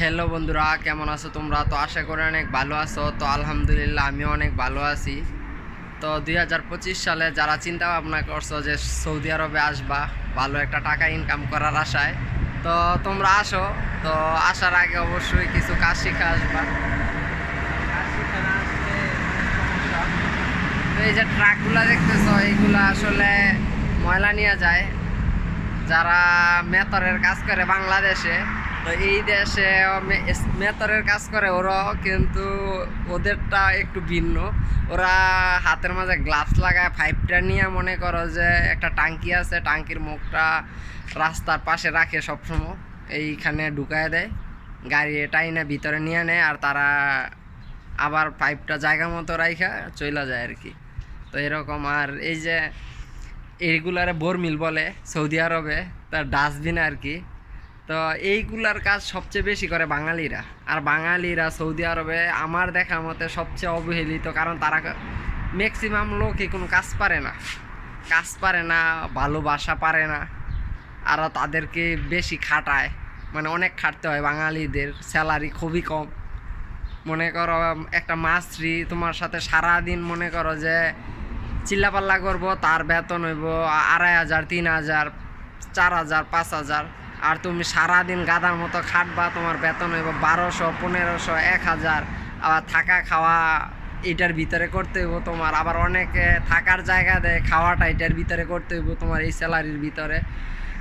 Hello বন্ধুরা, কেমন আছো তোমরা? তো আশা করি অনেক ভালো আছো। তো আলহামদুলিল্লাহ, আমিও অনেক ভালো আছি। তো দুই হাজার পঁচিশ সালে যারা চিন্তা ভাবনা করছ যে সৌদি আরবে আসবা, ভালো একটা টাকা ইনকাম করার আশায়, তো তোমরা আসো। তো আসার আগে অবশ্যই কিছু কাজ শিখে আসবা। এই যে ট্রাকগুলো দেখতেছো এইগুলা আসলে ময়লা নিয়ে যায়। যারা মেতরের কাজ করে বাংলাদেশে তো এই দেশে মেতরের কাজ করে, ওরাও কিন্তু ওদেরটা একটু ভিন্ন। ওরা হাতের মাঝে গ্লাভস লাগায়, পাইপটা নিয়ে মনে করো যে একটা টাঙ্কি আছে, টাঙ্কির মুখটা রাস্তার পাশে রাখে সবসময়। এইখানে ঢুকায় দেয়, গাড়ি টাইনে ভিতরে নিয়ে নেয়, আর তারা আবার পাইপটা জায়গা মতো রাইখা, চইলা যায় আর কি। তো এরকম, আর এই যে এইগুলারে বরমিল বলে সৌদি আরবে, তার ডাস্টবিন আর কি। তো এইগুলার কাজ সবচেয়ে বেশি করে বাঙালিরা। আর বাঙালিরা সৌদি আরবে আমার দেখা মতে সবচেয়ে অবহেলিত, কারণ তারা ম্যাক্সিমাম লোকই কোনো কাজ পারে না। কাজ পারে না, ভালোবাসা পারে না, আর তাদেরকে বেশি খাটায়। মানে অনেক খাটতে হয়, বাঙালিদের স্যালারি খুবই কম। মনে করো, একটা মাছরি তোমার সাথে সারা দিন মনে করো যে চিল্লাপাল্লা করব, তার বেতন হইব আড়াই হাজার, তিন হাজার, চার হাজার, পাঁচ হাজার। আর তুমি সারাদিন গাদার মতো খাটবা, তোমার বেতন হইব বারোশো, পনেরোশো, এক হাজার। আবার থাকা খাওয়া, এটার ভিতরে করতে হইব তোমার। আবার অনেকে থাকার জায়গা দেয়, খাওয়াটা এটার ভিতরে করতে হইব তোমার এই স্যালারির ভিতরে।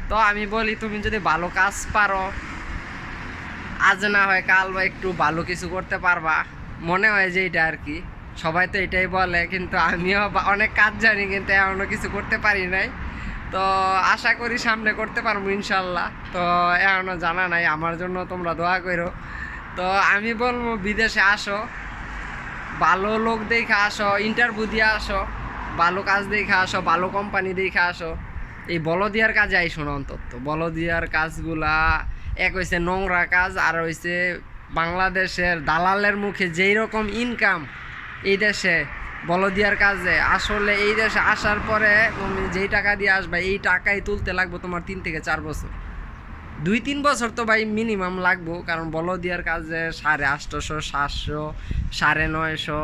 তো আমি বলি, তুমি যদি ভালো কাজ পারো, আজ না হয় কাল বা একটু ভালো কিছু করতে পারবা। মনে হয় যে এটা আর কি। সবাই তো এটাই বলে, কিন্তু আমিও অনেক কাজ জানি, কিন্তু এখনও কিছু করতে পারি নাই। তো আশা করি সামনে করতে পারব ইনশাল্লাহ। তো এখনও জানা নাই, আমার জন্য তোমরা দোয়া করো। তো আমি বলব, বিদেশে আসো। ভালো লোক দেখে আসো ইন্টারভিউ দিয়ে আসো। ভালো কাজ দেখে আসো, ভালো কোম্পানি দেখে আসো। এই বলদিয়ার কাজে আইসো না অন্তত। বলদিয়ার কাজগুলা, এক হয়েছে নোংরা কাজ, আর হয়েছে বাংলাদেশের দালালের মুখে যেই রকম ইনকাম এই দেশে বলদিয়ার কাজে। আসলে এই দেশে আসার পরে তুমি যেই টাকা দিয়ে আসবে, এই টাকাই তুলতে লাগবে তোমার তিন থেকে চার বছর। দুই তিন বছর তো ভাই মিনিমাম লাগবো, কারণ বলদিয়ার কাজে সাড়ে আটশোশো সাতশো, সাড়ে নয়শো,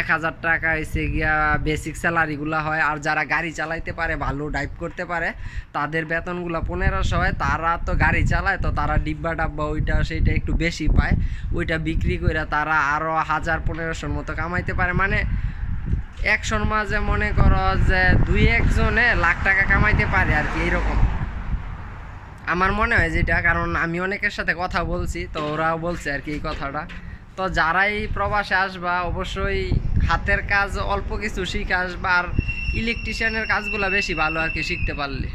এক হাজার টাকা এসে গিয়া বেসিক স্যালারিগুলো হয়। আর যারা গাড়ি চালাইতে পারে, ভালো ড্রাইভ করতে পারে, তাদের বেতনগুলো পনেরোশো হয়। তারা তো গাড়ি চালায়, তো তারা ডিব্বা ডাব্বা ওইটা সেইটা একটু বেশি পায়। ওইটা বিক্রি করে তারা আরও হাজার পনেরোশোর মতো কামাইতে পারে। মানে একশোর মাঝে মনে করো যে দুই একজনে লাখ টাকা কামাইতে পারে আর কি, এইরকম। আমার মনে হয় যেটা, কারণ আমি অনেকের সাথে কথা বলছি, তো ওরাও বলছে আর কি এই কথাটা। তো যারাই প্রবাসে আসবা, অবশ্যই হাতের কাজ অল্প কিছু শিখে আসবা, আর ইলেকট্রিশিয়ানের কাজগুলো বেশি ভালো আর কি শিখতে পারলে।